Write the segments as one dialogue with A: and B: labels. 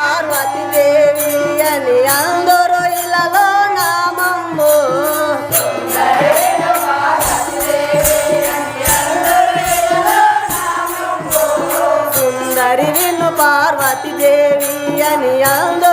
A: పార్వతీదేవి అని అందరూ ఇలలో నామము సుందరి విను పార్వతి అని అందరూ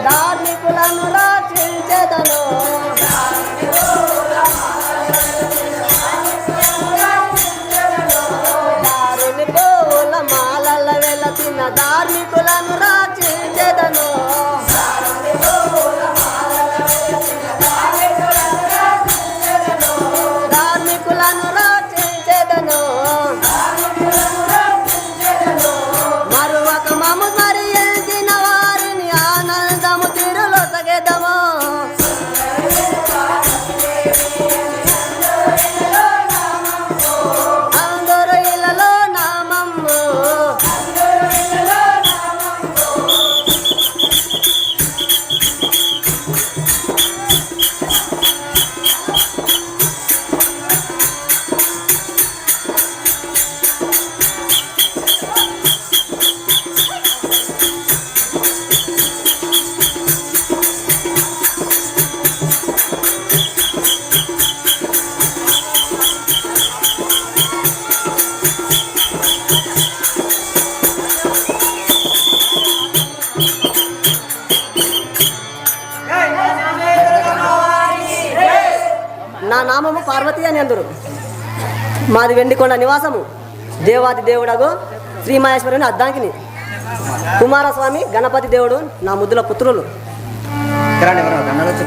A: 的。నా నామము పార్వతి అని అందరు. మాది వెండికొండ నివాసము. దేవాది దేవుడగు శ్రీ మహేశ్వరుని అద్దాంకిని. కుమారస్వామి గణపతి దేవుడు నా ముద్దుల పుత్రులు.
B: ఎవరు